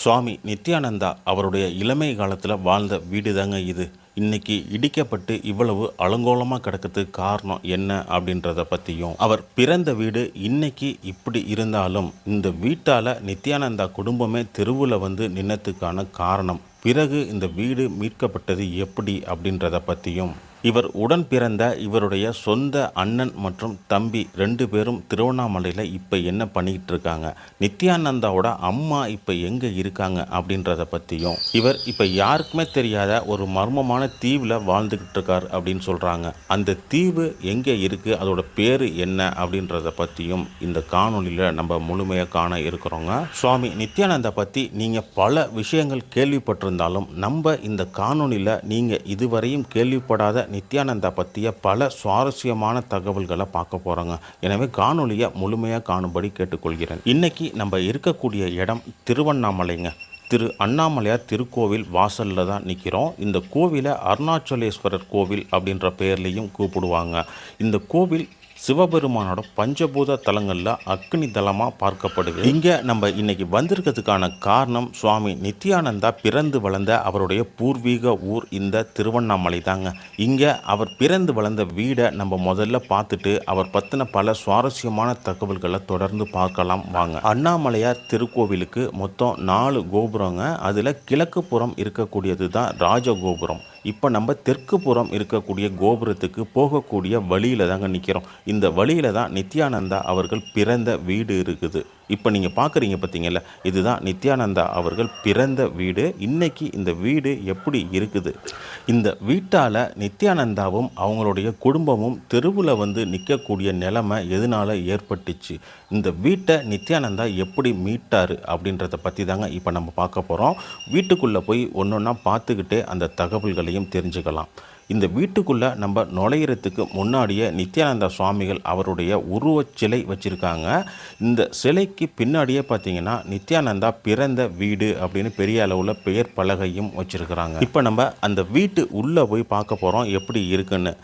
சுவாமி நித்யானந்தா அவருடைய இளமை காலத்தில் வாழ்ந்த வீடு தாங்க இது. இன்னைக்கு இடிக்கப்பட்டு இவ்வளவு அலங்கோலமாக கிடக்கிறதுக்கு காரணம் என்ன அப்படின்றத பற்றியும் அவர் பிறந்த வீடு இன்னைக்கு இப்படி இருந்தாலும் இந்த வீட்டால் நித்யானந்தா குடும்பமே தெருவில் வந்து நின்னத்துக்கான காரணம் பிறகு இந்த வீடு மீட்கப்பட்டது எப்படி அப்படின்றத பற்றியும் இவர் உடன் பிறந்த இவருடைய சொந்த அண்ணன் மற்றும் தம்பி ரெண்டு பேரும் திருவண்ணாமலையில் இப்போ என்ன பண்ணிக்கிட்டு இருக்காங்க? நித்யானந்தாவோட அம்மா இப்போ எங்கே இருக்காங்க அப்படின்றத பற்றியும் இவர் இப்போ யாருக்குமே தெரியாத ஒரு மர்மமான தீவில் வாழ்ந்துக்கிட்டு இருக்கார் அப்படின்னு சொல்கிறாங்க அந்த தீவு எங்கே இருக்குது அதோட பேர் என்ன? அப்படின்றத பற்றியும் இந்த காணொலியில் நம்ம முழுமையாக காண இருக்கிறோங்க. சுவாமி நித்யானந்தா பற்றி நீங்கள் பல விஷயங்கள் கேள்விப்பட்டிருந்தாலும் நம்ம இந்த காணொளியில் நீங்கள் இதுவரையும் கேள்விப்படாத நித்யானந்தா பற்றிய பல சுவாரஸ்யமான தகவல்களை பார்க்க போகிறோங்க எனவே காணொலியை முழுமையாக காணும்படி கேட்டுக்கொள்கிறேன். இன்னைக்கு நம்ம இருக்கக்கூடிய இடம் திருவண்ணாமலைங்க. திரு அண்ணாமலையார் திருக்கோவில் வாசலில் தான் நிற்கிறோம் இந்த கோவிலை அருணாச்சலேஸ்வரர் கோவில் அப்படின்ற பெயர்லேயும் கூப்பிடுவாங்க. இந்த கோவில் சிவபெருமானோட பஞ்சபூத தலங்களில் அக்னி தலமாக பார்க்கப்படுது இங்கே நம்ம இன்னைக்கு வந்திருக்கிறதுக்கான காரணம் சுவாமி நித்யானந்தா பிறந்து வளர்ந்த அவருடைய பூர்வீக ஊர் இந்த திருவண்ணாமலை தாங்க. இங்கே அவர் பிறந்து வளர்ந்த வீடை நம்ம முதல்ல பார்த்துட்டு அவர் பற்றின பல சுவாரஸ்யமான தகவல்களை தொடர்ந்து பார்க்கலாம் வாங்க. அண்ணாமலையார் திருக்கோவிலுக்கு மொத்தம் நாலு கோபுரங்க. அதில் கிழக்கு புறம் இருக்கக்கூடியது தான் ராஜகோபுரம். இப்போ நம்ம தெற்கு புறம் இருக்கக்கூடிய கோபுரத்துக்கு போகக்கூடிய வழியில் தாங்க நிற்கிறோம் இந்த வழியில் தான் நித்யானந்தா அவர்கள் பிறந்த வீடு இருக்குது. இப்போ நீங்கள் பார்க்குறீங்க பார்த்தீங்கல்ல இதுதான் நித்யானந்தா அவர்கள் பிறந்த வீடு. இன்றைக்கி இந்த வீடு எப்படி இருக்குது? இந்த வீட்டால் நித்யானந்தாவும் அவங்களுடைய குடும்பமும் தெருவில் வந்து நிற்கக்கூடிய நிலைமை எதனால் ஏற்பட்டுச்சு? இந்த வீட்டை நித்யானந்தா எப்படி மீட்டார் அப்படின்றத பற்றி தாங்க இப்போ நம்ம பார்க்க போகிறோம் வீட்டுக்குள்ளே போய் ஒன்று ஒன்றா பார்த்துக்கிட்டே அந்த தகவல்களையும் தெரிஞ்சுக்கலாம். இந்த வீட்டுக்குள்ளே நம்ம நுழையிறதுக்கு முன்னாடியே நித்யானந்த சுவாமிகள் அவருடைய உருவச் சிலை வச்சுருக்காங்க. இந்த சிலைக்கு பின்னாடியே பார்த்தீங்கன்னா நித்யானந்தா பிறந்த வீடு அப்படின்னு பெரிய அளவில் பெயர் பலகையும் வச்சுருக்கிறாங்க. இப்போ நம்ம அந்த வீட்டு உள்ளே போய் பார்க்க போகிறோம் எப்படி இருக்குன்னு.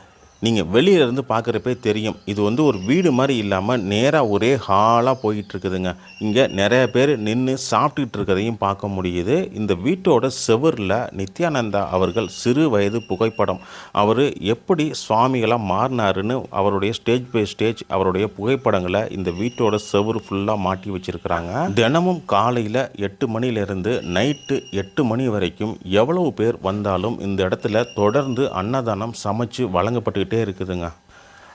நீங்கள் வெளியிலேருந்து பார்க்குறப்பே தெரியும். இது வந்து ஒரு வீடு மாதிரி இல்லாமல் நேராக ஒரே ஹாலாக போயிட்டுருக்குதுங்க. இங்கே நிறைய பேர் நின்று சாப்பிட்டுட்டு இருக்கிறதையும் பார்க்க முடியுது. இந்த வீட்டோட செவரில் நித்யானந்தா அவர்கள் சிறு வயது புகைப்படம். அவர் எப்படி சுவாமிகளாக மாறினாருன்னு அவருடைய ஸ்டேஜ் பை ஸ்டேஜ் அவருடைய புகைப்படங்களை இந்த வீட்டோட செவுரு ஃபுல்லாக மாட்டி வச்சுருக்கிறாங்க. தினமும் காலையில் எட்டு மணிலேருந்து நைட்டு எட்டு மணி வரைக்கும் எவ்வளவு பேர் வந்தாலும் இந்த இடத்துல தொடர்ந்து அன்னதானம் சமைச்சு வழங்கப்பட்டுக்கிட்டே இருக்குது இருக்குதுங்க.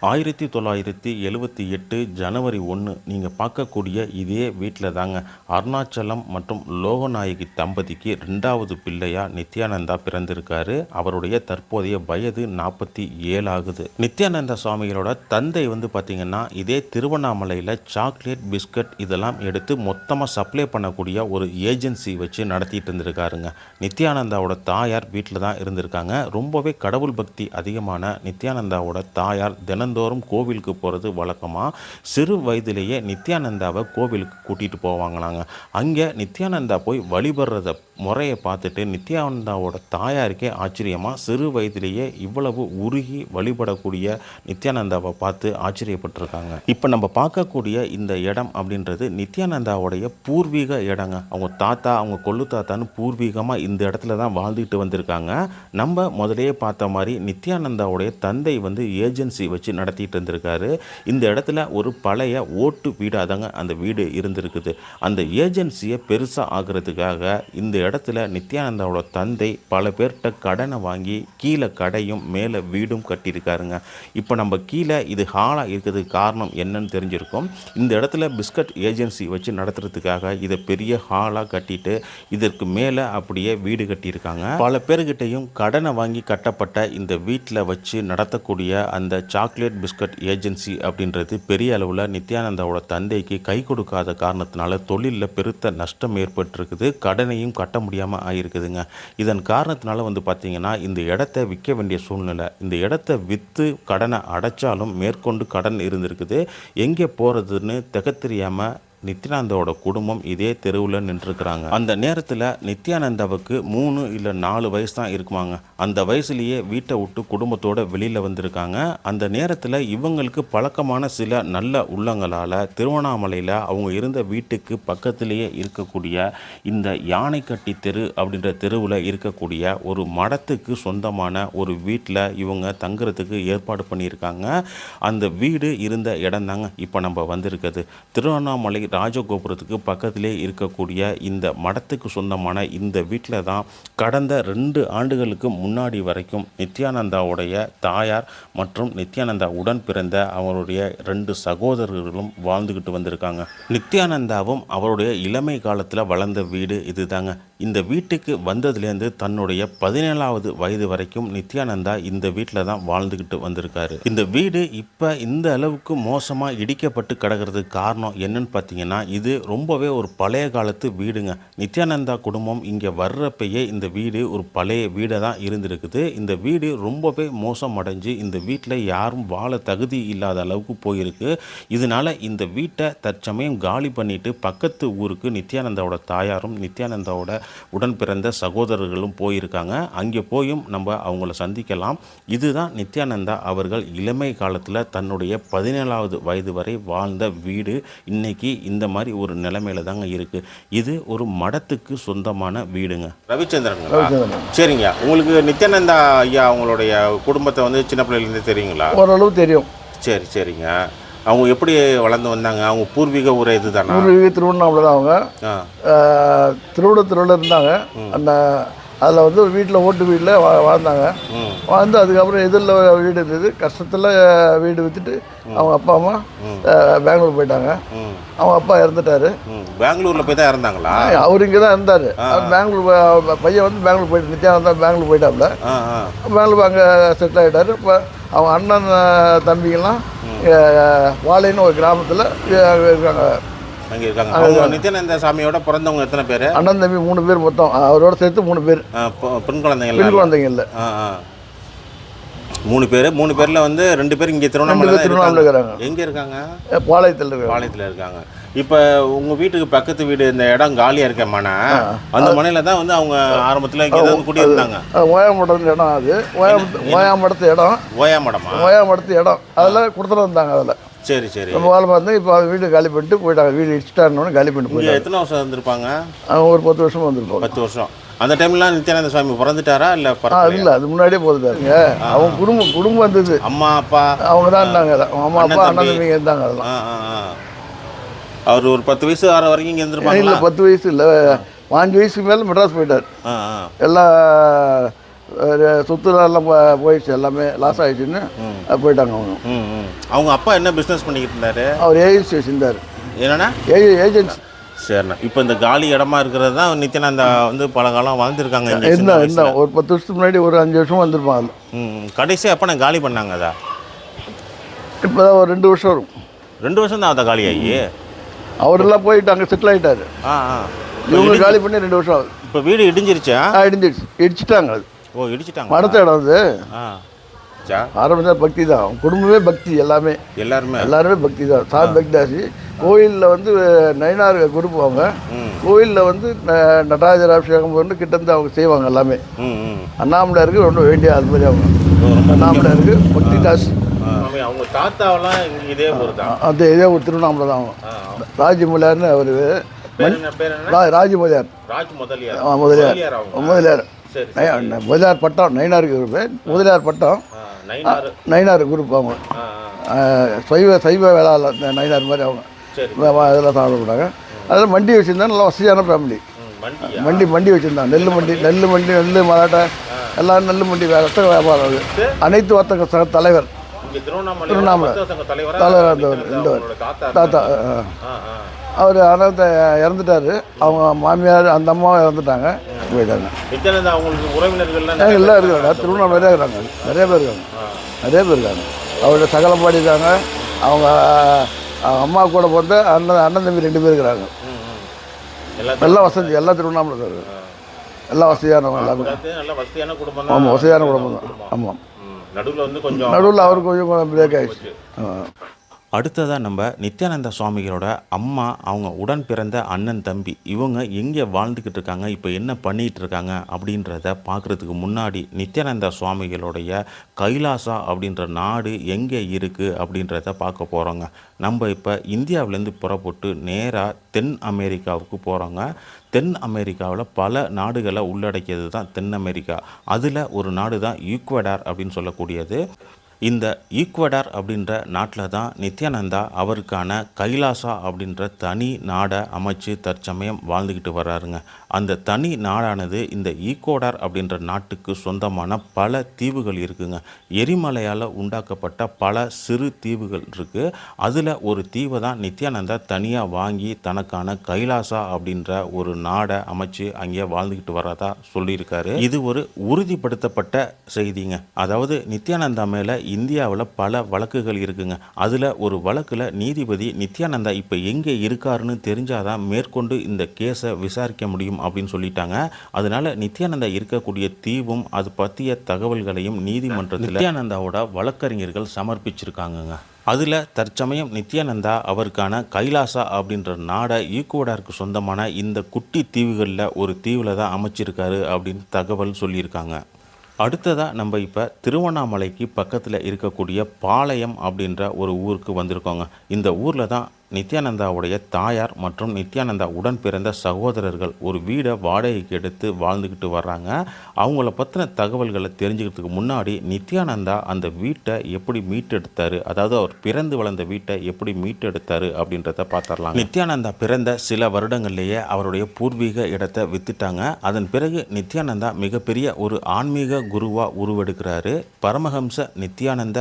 ஆயிரத்தி தொள்ளாயிரத்தி எழுவத்தி எட்டு ஜனவரி ஒன்று நீங்கள் பார்க்கக்கூடிய இதே வீட்டில் தாங்க. அருணாச்சலம் மற்றும் லோகநாயகி தம்பதிக்கு ரெண்டாவது பிள்ளையா நித்யானந்தா பிறந்திருக்காரு. அவருடைய தற்போதைய வயது நாற்பத்தி ஏழு ஆகுது நித்யானந்தா சுவாமிகளோட தந்தை வந்து பார்த்திங்கன்னா இதே திருவண்ணாமலையில் சாக்லேட் பிஸ்கட் இதெல்லாம் எடுத்து மொத்தமாக சப்ளை பண்ணக்கூடிய ஒரு ஏஜென்சி வச்சு நடத்திட்டு இருந்திருக்காருங்க. நித்யானந்தாவோட தாயார் வீட்டில் தான் இருந்திருக்காங்க. ரொம்பவே கடவுள் பக்தி அதிகமான நித்யானந்தாவோட தாயார் மாதந்தோறும் கோவிலுக்கு போகிறது வழக்கமாக சிறு வயதிலேயே நித்யானந்தாவை கோவிலுக்கு கூட்டிகிட்டு போவாங்களாங்க. அங்கே நித்யானந்தா போய் வழிபடுறத முறையை பார்த்துட்டு நித்யானந்தாவோட தாயாருக்கே ஆச்சரியமாக சிறு வயதிலேயே இவ்வளவு உருகி வழிபடக்கூடிய நித்யானந்தாவை பார்த்து ஆச்சரியப்பட்டிருக்காங்க. இப்போ நம்ம பார்க்கக்கூடிய இந்த இடம் அப்படின்றது நித்யானந்தாவுடைய பூர்வீக இடங்க. அவங்க தாத்தா அவங்க கொள்ளு தாத்தான்னு பூர்வீகமாக இந்த இடத்துல தான் வாழ்ந்துட்டு வந்திருக்காங்க. நம்ம முதலே பார்த்த மாதிரி நித்யானந்தாவுடைய தந்தை வந்து ஏஜென்சி வச்சு நடத்திட்டு இருந்திருக்காரு இந்த இடத்துல ஒரு பழைய ஓட்டு வீடாக தாங்க அந்த வீடு இருந்திருக்குது. அந்த ஏஜென்சியை பெருசாக ஆகிறதுக்காக இந்த இடத்துல நித்யானந்தாவோட தந்தை பல பேர்கிட்ட கடனை வாங்கி கீழே கடையும் மேலே வீடும் கட்டியிருக்காருங்க. இப்போ நம்ம கீழே இது ஹாலாக இருக்கிறதுக்கு காரணம் என்னன்னு தெரிஞ்சிருக்கும். இந்த இடத்துல பிஸ்கட் ஏஜென்சி வச்சு நடத்துறதுக்காக இதை பெரிய ஹாலாக கட்டிட்டு இதற்கு மேலே அப்படியே வீடு கட்டியிருக்காங்க. பல பேர்கிட்டையும் கடனை வாங்கி கட்டப்பட்ட இந்த வீட்டில் வச்சு நடத்தக்கூடிய அந்த சாக்லேட் பிஸ்கட் ஏஜென்சி அப்படின்றது பெரிய அளவில் நித்யானந்தாவோட தந்தைக்கு கை கொடுக்காத காரணத்தினால தொழிலில் பெருத்த நஷ்டம் ஏற்பட்டிருக்குது. கடனையும் கட்ட முடியாமல் ஆகிருக்குதுங்க இதன் காரணத்தினால வந்து பார்த்திங்கன்னா இந்த இடத்த விற்க வேண்டிய சூழ்நிலை இந்த இடத்த விற்று கடனை அடைச்சாலும் மேற்கொண்டு கடன் இருந்திருக்குது. எங்கே போகிறதுன்னு திக நித்யானந்தோட நித்யானந்தாவோட குடும்பம் இதே தெருவில் நின்றுருக்குறாங்க. அந்த நேரத்தில் நித்யானந்தாவுக்கு மூணு இல்லை நாலு வயசு தான் இருக்குமாங்க. அந்த வயசுலேயே வீட்டை விட்டு குடும்பத்தோட வெளியில் வந்திருக்காங்க. அந்த நேரத்தில் இவங்களுக்கு பழக்கமான சில நல்ல உள்ளங்களால் திருவண்ணாமலையில் அவங்க இருந்த வீட்டுக்கு பக்கத்திலேயே இருக்கக்கூடிய இந்த யானைக்கட்டி தெரு அப்படின்ற தெருவில் இருக்கக்கூடிய ஒரு மடத்துக்கு சொந்தமான ஒரு வீட்டில் இவங்க தங்குறதுக்கு ஏற்பாடு பண்ணியிருக்காங்க. அந்த வீடு இருந்த இடம் தாங்க இப்போ நம்ம வந்திருக்கிறது. திருவண்ணாமலை ராஜகோபுரத்துக்கு பக்கத்திலே இருக்கக்கூடிய இந்த மடத்துக்கு சொந்தமான இந்த வீட்டில் தான் கடந்த ரெண்டு ஆண்டுகளுக்கு முன்னாடி வரைக்கும் நித்யானந்தாவுடைய தாயார் மற்றும் நித்யானந்தா உடன் பிறந்த அவருடைய ரெண்டு சகோதரர்களும் வாழ்ந்துக்கிட்டு வந்திருக்காங்க. நித்யானந்தாவும் அவருடைய இளமை காலத்தில் வளர்ந்த வீடு இதுதாங்க. இந்த வீட்டுக்கு வந்ததுலேருந்து தன்னுடைய பதினேழாவது வயது வரைக்கும் நித்யானந்தா இந்த வீட்டில் தான் வாழ்ந்துக்கிட்டு வந்திருக்காரு. இந்த வீடு இப்போ இந்த அளவுக்கு மோசமாக இடிக்கப்பட்டு கிடக்கிறதுக்கு காரணம் என்னன்னு பார்த்தீங்கன்னா இது ரொம்பவே ஒரு பழைய காலத்து வீடுங்க. நித்யானந்தா குடும்பம் இங்கே வர்றப்பயே இந்த வீடு ஒரு பழைய வீடாக தான் இருந்திருக்குது. இந்த வீடு ரொம்பவே மோசம் அடைஞ்சு இந்த வீட்டில் யாரும் வாழ தகுதி இல்லாத அளவுக்கு போயிருக்கு. இதனால இந்த வீட்டை தற்சமயம் காலி பண்ணிட்டு பக்கத்து ஊருக்கு நித்யானந்தாவோட தாயாரும் நித்யானந்தாவோட உடன் பிறந்த சகோதரர்களும் போயிருக்காங்க. அங்கே போயும் நம்ம அவங்கள சந்திக்கலாம். இதுதான் நித்யானந்தா அவர்கள் இளமை காலத்தில் தன்னுடைய பதினேழாவது வயது வரை வாழ்ந்த வீடு. இன்னைக்கு இந்த மாதிரி ஒரு நிலைமையில தாங்க இருக்கு. இது ஒரு மடத்துக்கு சொந்தமான வீடுங்க. ரவிச்சந்திரன் ரவிச்சந்திரன். சரிங்க. உங்களுக்கு நித்யானந்தா ஐயா அவங்களுடைய குடும்பத்தை வந்து சின்ன பிள்ளைலேருந்து தெரியுங்களா? ஓரளவு தெரியும். சரி சரிங்க. அவங்க எப்படி வளர்ந்து வந்தாங்க? அவங்க பூர்வீக ஊரே இதுதானா? பூர்வீக திருவண்ணாமலை தான் அவங்க. திருவிடத்தூரில் இருந்தாங்க. அந்த அதில் வந்து ஒரு வீட்டில் ஓட்டு வீட்டில் வா வாழ்ந்தாங்க. வாழ்ந்து அதுக்கப்புறம் எதிரில் வீடு இருந்தது. கஷ்டத்தில் வீடு விற்றுட்டு அவங்க அப்பா அம்மா பெங்களூர் போயிட்டாங்க. அவங்க அப்பா இறந்துட்டாரு. பெங்களூரில் போய் தான் இருந்தாங்களா அவர் இங்கே தான் இருந்தார். பெங்களூர் பையன் வந்து பெங்களூர் போயிட்டு நித்யானந்தா பெங்களூர் ஆ பெங்களூர் அங்கே செட்டில் ஆகிட்டாரு இப்போ அவங்க அண்ணன் தம்பிங்கெல்லாம் வாழைன்னு ஒரு கிராமத்தில் இருக்காங்க. அங்கே இருக்காங்க. அவங்க நித்யானந்த சாமியோட பிறந்தவங்க எத்தனை பேர்? அண்ணன் தம்பி மூணு பேர் மொத்தம். அவரோட சேர்த்து மூணு பேர். பெண் குழந்தைங்களா பெண் குழந்தைங்க இல்லை. மூணு பேர். மூணு பேரில் வந்து ரெண்டு பேர் இங்கே திருவண்ணாமலை திருவண்ணாமலை இருக்காங்க. எங்கே இருக்காங்க? பாளையத்தில் இருக்காங்க பாளையத்தில் இருக்காங்க. இப்போ உங்கள் வீட்டுக்கு பக்கத்து வீடு இந்த இடம் காலியாக இருக்க மனை அந்த மனையில் தான் வந்து அவங்க ஆரம்பத்தில் இங்கே குடியிருந்தாங்க ஓயாமடத்து இடம் அது. ஓயாம ஓயாமடத்து இடம். ஓயா மடமா ஓயாமடத்து இடம் அதில் கொடுத்துட்டு வந்தாங்க அதில். சரி சரி. நம்ம வேலை பார்த்து இப்போ அது வீடு காலி பண்ணிட்டு போயிட்டாங்க. வீடு இடிச்சிட்டாருன்னு காலி பண்ணிட்டு போயிட்டாங்க. எத்தனை வருஷம் இருந்திருப்பாங்க? அவங்க ஒரு பத்து வருஷம் வந்திருப்பாங்க பத்து வருஷம். அந்த டைம்லாம் நித்யானந்த சுவாமி பிறந்துட்டாரா இல்லை? இல்லை அது முன்னாடியே போதுட்டாருங்க அவங்க குடும்பம் குடும்பம் வந்தது. அம்மா அப்பா? அவங்க தான் இருந்தாங்க. அம்மா அப்பா அண்ணன் இருந்தாங்க அதெல்லாம். அவர் ஒரு பத்து வயசு ஆற வரைக்கும் இங்கே இல்லை இருந்திருப்பாங்களா பத்து வயசு இல்லை. பாஞ்சு வயசுக்கு மேலே மெட்ராஸ் போயிட்டார். எல்லாம் சொத்துலாம் போயிடுச்சு எல்லாமே லாஸ் ஆயிடுச்சுன்னு போயிட்டாங்க அவங்க. அவங்க அப்பா என்ன பிஸ்னஸ் பண்ணிக்கிட்டு இருந்தாரு? அவர் ஏஜென்சி வச்சிருந்தார் என்னன்னா ஏஜென்சி சரிண்ணா. இப்போ இந்த காலி இடமா இருக்கிறது தான் நித்யானந்தா வந்து பல காலம் வாழ்ந்துருக்காங்க வயசுல. இருந்தா ஒரு பத்து வருஷத்துக்கு முன்னாடி ஒரு அஞ்சு வருஷம் வந்திருப்பாங்க ம் கடைசியாக எப்போ நான் காலி பண்ணாங்க அதா இப்போ தான் ஒரு ரெண்டு வருஷம் வரும். ரெண்டு வருஷம் தான் அதை காலி ஆகி அவரெல்லாம் போயிட்டு அங்கே செட்டில் ஆகிட்டாரு இவங்க காலி பண்ணி ரெண்டு வருஷம் ஆகுது. இப்போ வீடு இடிஞ்சிருச்சா? ஆ இடிஞ்சிடுச்சு இடிச்சிட்டாங்க அது. ஓ இடிச்சிட்டாங்க மடத்த இடம் அது. ஆரம்பிச்சா பக்தி தான். குடும்பமே பக்தி எல்லாமே. எல்லாருமே. எல்லாருமே பக்தி தான். சாமி பக்தாசி. கோயிலில் வந்து நயினார் குரூப் அவங்க. கோயிலில் வந்து நடராஜர் அபிஷேகம் வந்து கிட்டேருந்து அவங்க செய்வாங்க எல்லாமே. அண்ணாமலையாருக்கு ரொம்ப வேண்டிய அது மாதிரி அவங்க. அண்ணாமலையாருக்கு பக்தி தாஸ். அவங்க தாத்தாவெல்லாம் இதே ஊர் தான் அந்த இதே ஒரு திருவண்ணாமலை தான். ராஜமலையார்னு அவர். ராஜமலையார். ராஜ் முதலியார். முதலியார் முதலியார். முதலியார் பட்டம் நயினாருக்கு பேர். முதலியார் பட்டம். நயினார். குரூப் அவங்க. சைவ சைவ வேளாளர் நயினார் மாதிரி அவங்க. இதெல்லாம் சாப்பிடக்கூடாங்க அதில் மண்டி வச்சுருந்தா நல்லா வசதியான ஃபேமிலி மண்டி மண்டி வச்சுருந்தாங்க நெல் மண்டி. நெல் மண்டி நெல் மலாட்டை எல்லாம் நெல் மண்டி வே- வர்த்தக வியாபாரம் அது. அனைத்து வர்த்தக தலைவர். திருவண்ணாமலை தலைவரா? இருந்தவர், தாத்தா அவர் அனந்த இறந்துட்டாரு. அவங்க மாமியார் அந்த அம்மாவும் இறந்துட்டாங்க. போயிட்டாங்க. எல்லாம் இருக்காங்க. திருவண்ணாமலை இருக்காங்க நிறைய பேர் இருக்காங்க. நிறைய பேர் இருக்காங்க. அவரோட சகலப்பாடி இருக்காங்க அவங்க அவங்க அம்மா கூட பிறந்த அண்ணன் அண்ணன் தம்பி ரெண்டு பேர் இருக்கிறாங்க. எல்லாம் வசதி எல்லாம் திருவண்ணாமலை தான் இருக்கு எல்லாம் வசதியானவங்க எல்லாமே. ஆமாம் வசதியான குடும்பம். தான் ஆமாம் நடுவில் வந்து கொஞ்சம் நடுவில் அவருக்கு கொஞ்சம் பிரேக் ஆயிடுச்சு ஆ. அடுத்ததாக நம்ம நித்யானந்த சுவாமிகளோட அம்மா அவங்க உடன் பிறந்த அண்ணன் தம்பி இவங்க எங்கே வாழ்ந்துக்கிட்டு இருக்காங்க இப்போ என்ன பண்ணிகிட்டு இருக்காங்க அப்படின்றத பார்க்குறதுக்கு முன்னாடி நித்யானந்த சுவாமிகளுடைய கைலாசா அப்படின்ற நாடு எங்கே இருக்குது அப்படின்றத பார்க்க போகிறோங்க நம்ம இப்போ இந்தியாவிலேருந்து புறப்பட்டு நேராக தென் அமெரிக்காவுக்கு போகிறோங்க தென் அமெரிக்காவில் பல நாடுகளை உள்ளடக்கியது தான் தென் அமெரிக்கா. அதில் ஒரு நாடு தான் ஈக்குவடார் அப்படின்னு சொல்லக்கூடியது. இந்த ஈக்குவடார் அப்படின்ற நாட்டில் தான் நித்யானந்தா அவருக்கான கைலாசா அப்படின்ற தனி நாடை அமைச்சு தற்சமயம் வாழ்ந்துக்கிட்டு வர்றாருங்க. அந்த தனி நாடானது இந்த ஈக்குவடார் அப்படின்ற நாட்டுக்கு சொந்தமான பல தீவுகள் இருக்குங்க. எரிமலையால் உண்டாக்கப்பட்ட பல சிறு தீவுகள் இருக்குது அதில் ஒரு தீவை தான் நித்யானந்தா தனியாக வாங்கி தனக்கான கைலாசா அப்படின்ற ஒரு நாடை அமைச்சு அங்கே வாழ்ந்துக்கிட்டு வர்றதா சொல்லியிருக்காரு. இது ஒரு உறுதிப்படுத்தப்பட்ட செய்திங்க. அதாவது நித்யானந்தா மேலே இந்தியாவில் பல வழக்குகள் இருக்குங்க. அதில் ஒரு வழக்கில் நீதிபதி நித்யானந்தா இப்போ எங்கே இருக்காருன்னு தெரிஞ்சாதான் மேற்கொண்டு இந்த கேஸை விசாரிக்க முடியும் அப்படின்னு சொல்லிட்டாங்க. அதனால நித்யானந்தா இருக்கக்கூடிய தீவும் அது பற்றிய தகவல்களையும் நீதிமன்றத்தில் நித்யானந்தாவோட வழக்கறிஞர்கள் சமர்ப்பிச்சிருக்காங்கங்க. அதில் தற்சமயம் நித்யானந்தா அவருக்கான கைலாசா அப்படின்ற நாடை ஈக்குவடாருக்கு சொந்தமான இந்த குட்டி தீவுகளில் ஒரு தீவில் தான் அமைச்சிருக்காரு அப்படின்னு தகவல் சொல்லியிருக்காங்க. அடுத்ததாக நம்ம இப்போ திருவண்ணாமலைக்கு பக்கத்தில் இருக்கக்கூடிய பாளையம் அப்படின்ற ஒரு ஊருக்கு வந்திருக்கோங்க. இந்த ஊரில் தான் நித்யானந்தாவுடைய தாயார் மற்றும் நித்யானந்தா உடன் பிறந்த சகோதரர்கள் ஒரு வீடை வாடகைக்கு எடுத்து வாழ்ந்துக்கிட்டு வர்றாங்க. அவங்கள பற்றின தகவல்களை தெரிஞ்சுக்கிறதுக்கு முன்னாடி நித்யானந்தா அந்த வீட்டை எப்படி மீட்டெடுத்தாரு? அதாவது அவர் பிறந்து வளர்ந்த வீட்டை எப்படி மீட்டெடுத்தாரு அப்படின்றத பார்த்துடலாம் நித்யானந்தா பிறந்த சில வருடங்கள்லேயே அவருடைய பூர்வீக இடத்தை வித்துட்டாங்க. அதன் பிறகு நித்யானந்தா மிகப்பெரிய ஒரு ஆன்மீக குருவாக உருவெடுக்கிறாரு. பரமஹம்ச நித்யானந்த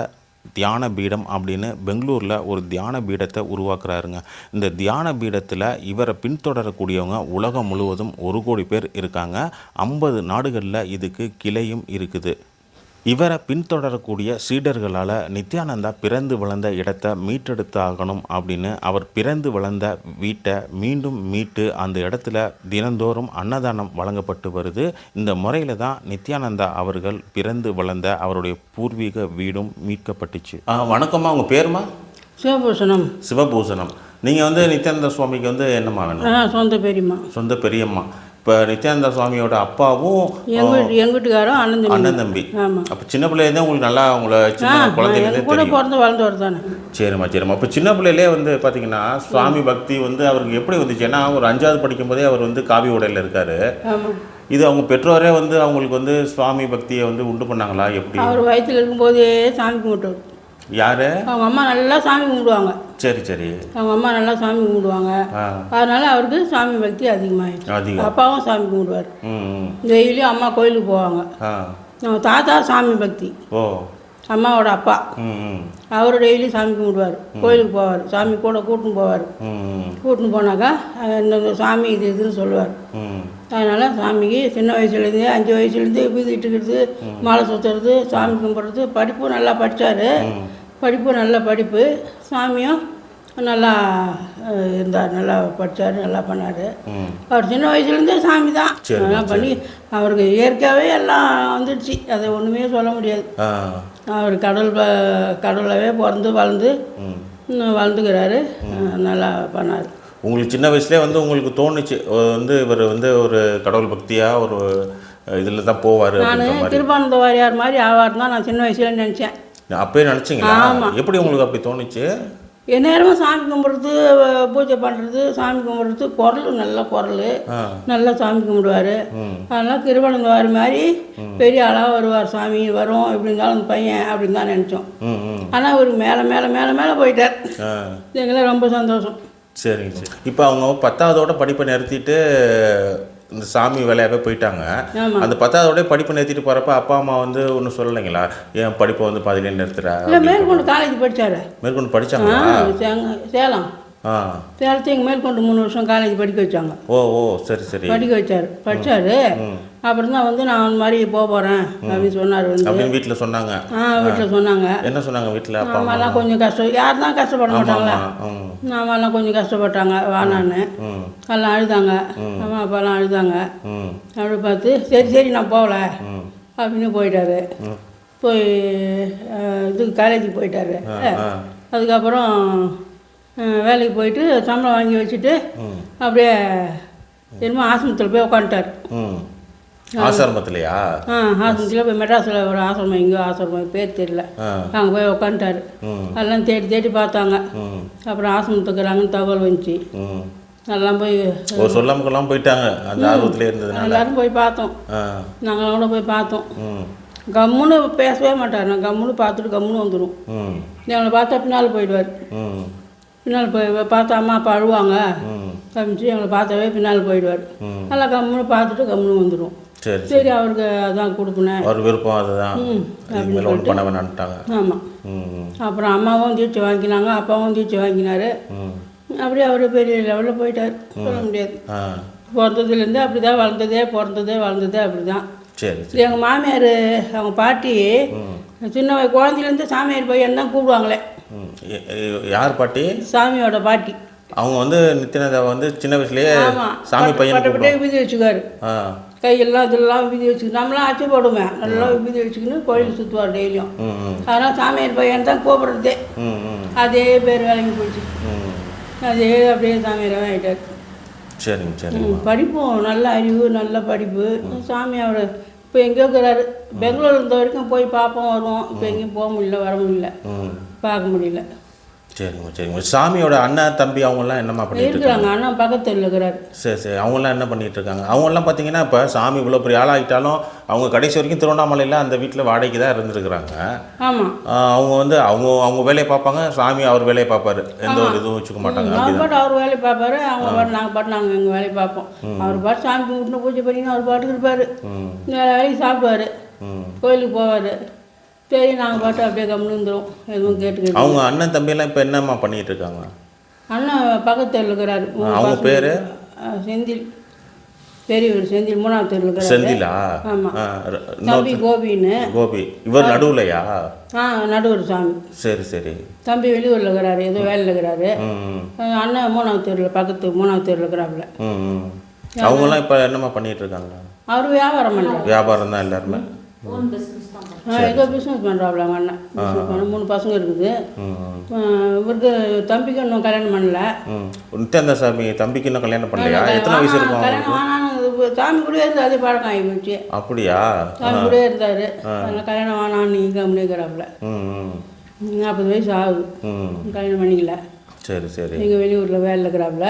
தியான பீடம் அப்படின்னு பெங்களூரில் ஒரு தியான பீடத்தை உருவாக்குறாருங்க. இந்த தியான பீடத்தில் இவரை பின்தொடரக்கூடியவங்க உலகம் முழுவதும் ஒரு கோடி பேர் இருக்காங்க. ஐம்பது நாடுகளில் இதுக்கு கிளையும் இருக்குது. இவரை பின்தொடரக்கூடிய சீடர்களால் நித்யானந்தா பிறந்து வளர்ந்த இடத்தை மீட்டெடுத்தாகணும் அப்படின்னு அவர் பிறந்து வளர்ந்த வீட்டை மீண்டும் மீட்டு அந்த இடத்துல தினந்தோறும் அன்னதானம் வழங்கப்பட்டு வருது. இந்த முறையில் தான் நித்யானந்தா அவர்கள் பிறந்து வளர்ந்த அவருடைய பூர்வீக வீடும் மீட்கப்பட்டுச்சு. வணக்கம்மா. உங்கள் பேருமா? சிவபூஷணம். சிவபூஷணம். நீங்கள் வந்து நித்யானந்த சுவாமிக்கு வந்து என்னம்மா வேணும்? சொந்த பெரியம்மா சொந்த பெரியம்மா. இப்போ நித்யானந்த சுவாமியோட அப்பாவும் எங்க வீட்டு எங்க வீட்டுக்காரும் அண்ணன் அண்ணன் தம்பி. அப்போ சின்ன பிள்ளையிலேருந்தே உங்களுக்கு நல்லா உங்களை சின்ன குழந்தைங்களே கூட பிறந்து வளர்ந்தவர் தானே. சரிம்மா சரிம்மா. இப்போ சின்ன பிள்ளையிலே வந்து பார்த்தீங்கன்னா சுவாமி பக்தி வந்து அவருக்கு எப்படி வந்துச்சு? ஏன்னா ஒரு அஞ்சாவது படிக்கும் போதே அவர் வந்து காவி உடையில் இருக்காரு. இது அவங்க பெற்றோரே வந்து அவங்களுக்கு வந்து சுவாமி பக்தியை வந்து உண்டு பண்ணாங்களா? எப்படி? அவர் வயிற்றில் இருக்கும்போதே சாமி கும்பிட்டவர். யாரு? அவங்க அம்மா நல்லா சாமி கும்பிடுவாங்க. சரி சரி. அவங்க அம்மா நல்லா சாமி கும்பிடுவாங்க. அதனால அவருக்கு சாமி பக்தி அதிகமாகிடுச்சு அதிகம். அப்பாவும் சாமி கும்பிடுவார். டெய்லியும் அம்மா கோயிலுக்கு போவாங்க. அவங்க தாத்தா சாமி பக்தி. ஓ. அம்மாவோட அப்பா. அவர் டெய்லி சாமி கும்பிடுவார். கோயிலுக்கு போவார். சாமி கூட கூட்டின்னு போவார். கூட்டின்னு போனாக்கா இந்த சாமி இது இதுன்னு சொல்லுவார். அதனால் சாமிக்கு சின்ன வயசுலேருந்தே அஞ்சு வயசுலேருந்தே இட்டுக்கிறது மாலை சுற்றுறது சாமி கும்பிட்றது படிப்பும் நல்லா படித்தார் படிப்பு நல்ல படிப்பு. சாமியும் நல்லா இருந்தார் நல்லா படித்தார் நல்லா பண்ணார். அவர் சின்ன வயசுலேருந்தே சாமி தான். அதெல்லாம் பண்ணி அவருக்கு இயற்கையாகவே எல்லாம் வந்துடுச்சு. அதை ஒன்றுமே சொல்ல முடியாது. அவர் கடல் கடவுளவே பிறந்து வளர்ந்து வளர்ந்துக்கிறாரு. நல்லா பண்ணார். உங்களுக்கு சின்ன வயசுலேயே வந்து உங்களுக்கு தோணுச்சு. வந்து இவர் வந்து ஒரு கடவுள் பக்தியாக ஒரு இதில் தான் போவார் நான் திருப்பானந்த வாரியார் மாதிரி ஆவார் தான் நான் சின்ன வயசுல நினச்சேன். அப்பயே நினச்சிங்களா எப்படி உங்களுக்கு அப்படி தோணுச்சு? எந்நேரமும் சாமி கும்பிட்றது பூஜை பண்ணுறது சாமி கும்பிட்றது குரல் நல்ல குரல். நல்லா சாமி கும்பிடுவார். ம். அதெல்லாம் திருவனந்தவார் மாதிரி பெரிய ஆளாக வருவார் சாமி வரும் எப்படி இருந்தாலும் அந்த பையன் அப்படின்னு தான் நினச்சோம். ஆனால் அவர் மேலே மேலே மேலே மேலே போயிட்டார். ஆ. எங்களுக்கு ரொம்ப சந்தோஷம். சரிங்க சரி. இப்போ அவங்க பத்தாவதோட படிப்பை நிறுத்திட்டு இந்த சாமி வேலையாகவே போயிட்டாங்க. அந்த பத்தாவதோட படிப்பை நிறுத்திட்டு போகிறப்ப அப்பா அம்மா வந்து ஒன்றும் சொல்லலைங்களா? ஏன் படிப்பை வந்து பாதியிலே நிறுத்துற மேற்கொண்டு காலேஜ் படித்தார் மேற்கொண்டு சேங்க சேலம். சேலத்தை எங்கள் மேற்கொண்டு மூணு வருஷம் காலேஜ் படிக்க வச்சாங்க. ஓ ஓ சரி சரி. படிக்க வச்சார். படித்தார் அப்புறம் தான் வந்து நான் அந்த மாதிரி போக போகிறேன் அப்படின்னு சொன்னார் வந்து. அப்படின்னு வீட்டில் சொன்னாங்க. ஆ வீட்டில் சொன்னாங்க. என்ன சொன்னாங்க வீட்டில் அப்பா அம்மா? நாமெல்லாம் கொஞ்சம் கஷ்டம் யார் தான் கஷ்டப்பட மாட்டாங்களா? ம் நாமெல்லாம் கொஞ்சம் கஷ்டப்பட்டாங்க வேணான்னு. ம் எல்லாம் அழுதாங்க. அம்மா அப்பாலாம் அழுதாங்க. அப்படி பார்த்து சரி சரி நான் போகல. அப்படின்னு போயிட்டாரு. போய் இதுக்கு காலேஜுக்கு போயிட்டாரு. அதுக்கப்புறம் வேலைக்கு போயிட்டு சம்பளம் வாங்கி வச்சுட்டு அப்படியே என்னமோ ஆசிரமத்தில் போய் உட்காந்துட்டார் ஆசிரமத்திலையா? ஆ ஆசிரமத்தில் போய் மெட்ராஸில் ஒரு ஆசிரமம் எங்கேயோ ஆசிரமம் பேர் தெரியல. அங்கே போய் உட்காந்துட்டாரு எல்லாம் தேடி தேடி பார்த்தாங்க. அப்புறம் ஆசிரமத்துக்குறாங்கன்னு தகவல் வந்துச்சு. எல்லாம் போய் சொல்லாமக்கெல்லாம் போயிட்டாங்க அந்த ஆர்வத்திலே இருந்ததுனால. எல்லாரும் போய் பார்த்தோம். நாங்கள் கூட போய் பார்த்தோம். கம்முன்னு பேசவே மாட்டார். நான் கம்முன்னு பார்த்துட்டு கம்முன்னு வந்துடும் எங்களை பார்த்தா பின்னால் போயிடுவார். பின்னால் போய் பார்த்தா அம்மா அப்பா அழுவாங்க. காமிச்சு எங்களை பார்த்தாவே பின்னால் போயிடுவார். நல்லா கம்முன்னு பார்த்துட்டு கம்முன்னு வந்துடும் சரி சரி. அவருக்கு அதான் கொடுக்கணும் அவர் விருப்பம் அதுதான். பண்ண வேணான்ட்டாங்க ஆமாம் அப்புறம் அம்மாவும் தீட்சை வாங்கினாங்க அப்பாவும் தீட்சை வாங்கினாரு. அப்படியே அவர் பெரிய லெவலில் போயிட்டார். சொல்ல முடியாது. பிறந்ததுலேருந்து அப்படி தான் வளர்ந்ததே பிறந்ததே வளர்ந்ததே அப்படி தான் சரி. எங்கள் மாமியார் அவங்க பாட்டி சின்ன குழந்தையிலேருந்து சாமியார் பையன் தான் கூப்பிடுவாங்களே. யார் பாட்டி? சாமியோட பாட்டி. அவங்க வந்து நித்யானந்தா வந்து சின்ன வயசுலயே சாமி பையன் விபூதி வச்சுக்காரு கையெல்லாம் இதெல்லாம் விபூதி வச்சுக்கு நம்மளாம் அச்சு போடுவேன் நல்லா விபூதி வச்சுக்கின்னு கோயில் சுற்றுவார் டெய்லியும். அதனால் சாமியார் பையன் தான் கூப்பிட்றதே அதே பேர் வேலைக்கு போச்சு அதே அப்படியே சாமியாராக ஆகிட்டார் சரிங்க சரிங்க. படிப்பும். நல்ல அறிவு நல்ல படிப்பு. சாமி அவர் இப்போ எங்கே இருக்கிறாரு. பெங்களூர் இருந்த வரைக்கும் போய் பார்ப்போம் வருவோம். இப்போ எங்கேயும் போக முடியல வர முடியல. பார்க்க முடியல. சரிங்க சரிங்க சாமியோட அண்ணன் தம்பி அவங்கெல்லாம் என்னம்மா பண்ணிட்டு இருக்காங்க? இருக்கிறாங்க அண்ணா பக்கத்தில் இருக்கிறாரு. சரி சரி. அவங்கெல்லாம் என்ன பண்ணிட்டு இருக்காங்க? அவங்கெல்லாம் பார்த்தீங்கன்னா இப்போ சாமி இவ்வளோ பெரிய ஆளாகிட்டாலும் அவங்க கடைசி வரைக்கும் திருவண்ணாமலையில் அந்த வீட்டில் வாடகைக்கு தான் இருந்திருக்கிறாங்க. ஆமாம் அவங்க வந்து அவங்க அவங்க வேலையை பார்ப்பாங்க சாமி அவர் வேலையை பார்ப்பாரு. எந்த ஒரு இதுவும் வச்சுக்க மாட்டாங்க. அவர் பாட்டு அவர் வேலையை பார்ப்பாரு அவங்க பாட்டு நாங்கள் பாட்டு நாங்கள் எங்கள் வேலையை பார்ப்போம். அவர் பாட்டு சாமி கும்பிட்டு பூஜை பண்ணின்னு அவர் பாட்டுக்கு இருப்பார். வேலைக்கு சாப்பிடுவார். கோயிலுக்கு போவார். சரி நாங்கள் பாட்டு அப்படியே கம்முன்னு இருந்துரும் எதுவும் கேட்டுக்கிட்டு அவங்க அண்ணன் தம்பியெல்லாம் இப்போ என்னம்மா பண்ணிட்டு இருக்காங்க அண்ணன் பக்கத்தில் இருக்கிறாரு. அவங்க பேரு? செந்தில். பெரியவர் செந்தில். மூணாவது தெருவில் இருக்கிறாரு. செந்திலா? ஆமா. ஆ, ர- தம்பி கோபின்னு. கோபி. இவர் நடுவுலையா? ஆ நடுவர் சாமி. சரி சரி. தம்பி வெளியூரில் இருக்கிறாரு ஏதோ வேலையில் இருக்கிறாரு. அண்ணன் மூணாவது தெருவில் பக்கத்து மூணாவது தெருவில் இருக்கிறாப்புல. ம் ம். அவங்கெல்லாம் இப்போ என்னம்மா பண்ணிட்டு இருக்காங்க அவர் வியாபாரம் பண்ணுறாரு வியாபாரம் தான் எல்லாருமே. ஏதோ பிஸ்னஸ் பண்ணுறாப்புல அவங்க அண்ணன் பிஸ்னஸ் பண்ண மூணு பசங்க இருக்குது. இவருக்கு தம்பிக்கு இன்னும் கல்யாணம் பண்ணல. ம் நித்யானந்த சாமி தம்பிக்கு இன்னும் கல்யாணம் பண்ணலையா? எத்தனை வயசு இருக்கும்? கல்யாணம் சாமி கூடயே இருந்து அதே பழக்கம் ஆகி போச்சு அப்படியா? சாமி கூடயே இருந்தார். அதனால் கல்யாணம் வேணான்னு நீங்கள் கம்முனிக்கிறாப்புல நாற்பது வயசு ஆகுது. கல்யாணம் பண்ணிக்கல. சரி சரி. எங்கள் வெளியூரில் வேலை இருக்கிறாப்புல.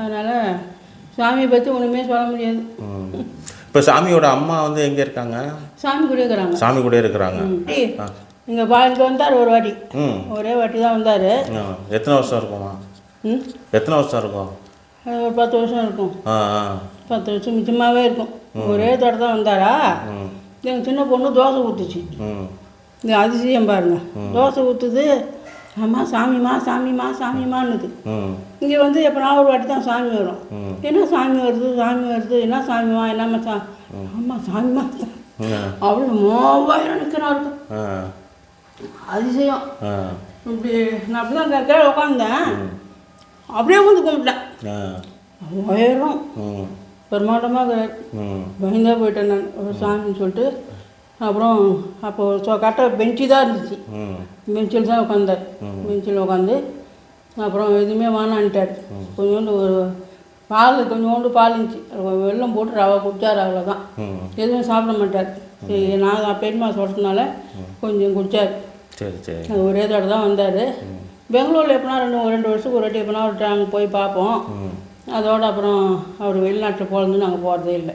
அதனால் சாமியை பற்றி ஒன்றுமே சொல்ல முடியாது. இப்போ சாமியோட அம்மா வந்து எங்கே இருக்காங்க? சாமி கூட இருக்கிறாங்க. சாமி கூட இருக்கிறாங்க. இங்கே பாலுக்கு வந்தார் ஒரு வாட்டி. ஒரே வாட்டி தான் வந்தார். எத்தனை வருஷம் இருக்குமா? எத்தனை வருஷம் இருக்கும்? ஒரு பத்து வருஷம் இருக்கும். பத்து வருஷம் மிச்சமாகவே இருக்கும். ஒரே தடவை தான் வந்தாரா? எங்கள் சின்ன பொண்ணு தோசை ஊற்றுச்சு இந்த அதிசயம் பாருங்க. தோசை ஊற்றுது அம்மா சாமிமா சாமிமா சாமிமான்னுது இங்கே வந்து எப்போனா ஒரு வாட்டி தான் சாமி வரும். என்ன சாமி வருது சாமி வருது என்ன சாமிமா என்னம்மா சா அம்மா சாமிமா அப்படி மூவாயிரம் நிற்கிறாரு அதிசயம். இப்படி நான் அப்படி தான் கீழே உட்காந்தேன் அப்படியே வந்து கும்பிட்டேன். உயரம் ம். பயந்தா போயிட்டேன் நான். ஒரு சாமின்னு சொல்லிட்டு. அப்புறம் அப்போ கரெக்டாக பெஞ்சு தான் இருந்துச்சு. பெஞ்சில் தான் உட்காந்தார் பெஞ்சில் உட்காந்து அப்புறம் எதுவுமே வேணான்ட்டார். கொஞ்சோண்டு ஒரு பால் கொஞ்சோண்டு பால் இருந்துச்சு. வெல்லம் போட்டு ரவை குடிச்சார் அவ்வளோதான் எதுவும் சாப்பிட மாட்டார். சரி நான் பெரியம்மா சொல்கிறதுனால கொஞ்சம் குடிச்சார். சரி சரி. ஒரே தடவை தான் வந்தார். பெங்களூரில் எப்படின்னா ரெண்டு ரெண்டு வருஷத்துக்கு ஒரு வாட்டி எப்படின்னா ஒரு டைம் போய் பார்ப்போம். அதோட அப்புறம் அவர் வெளிநாட்டில் போகிறது நாங்கள் போகிறதே இல்லை.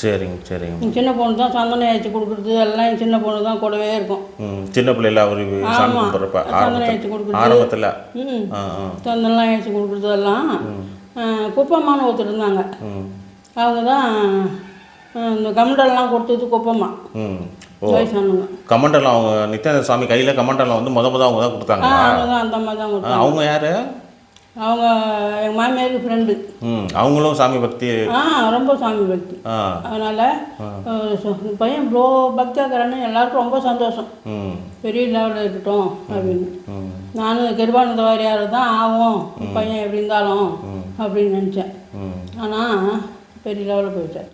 சரிங்க சரிங்க. சின்ன பொண்ணு தான் சந்தனம் ஏற்றி கொடுக்குறது எல்லாம் சின்ன பொண்ணு தான் கூடவே இருக்கும். ம் சின்ன பிள்ளைல அவர் சாமி. கும்பிட்றப்ப சந்தனம் ஏற்றி கொடுக்குறது. ஆரம்பத்தில். ம் சந்தனம்லாம் ஏற்றி கொடுக்குறது எல்லாம் குப்பம்மான்னு ஒருத்தர் இருந்தாங்க. அவங்க தான் இந்த கமண்டல்லாம் கொடுத்தது குப்பம்மா. வயசானவங்க கமண்டலம் அவங்க நித்யானந்த சாமி கையில் கமண்டலம் வந்து முத முத அவங்க தான் கொடுத்தாங்க அவங்க தான் அந்த மாதிரி தான் அவங்க யார்? அவங்க எங்கள் மாமியாருக்கு ஃப்ரெண்டு அவங்களும் சாமி பக்தி. ஆ ரொம்ப சாமி பக்தி. அதனால் பையன் இவ்வளோ பக்தியாக்கிறன்னு எல்லாருக்கும் ரொம்ப சந்தோஷம். பெரிய லெவலில் இருக்கட்டும் அப்படின்னு. நானும் கிருபானந்த வாரியார் தான் ஆகும் பையன் எப்படி இருந்தாலும் அப்படின்னு நினச்சேன். ஆனால் பெரிய லெவலில் போயிட்டேன்.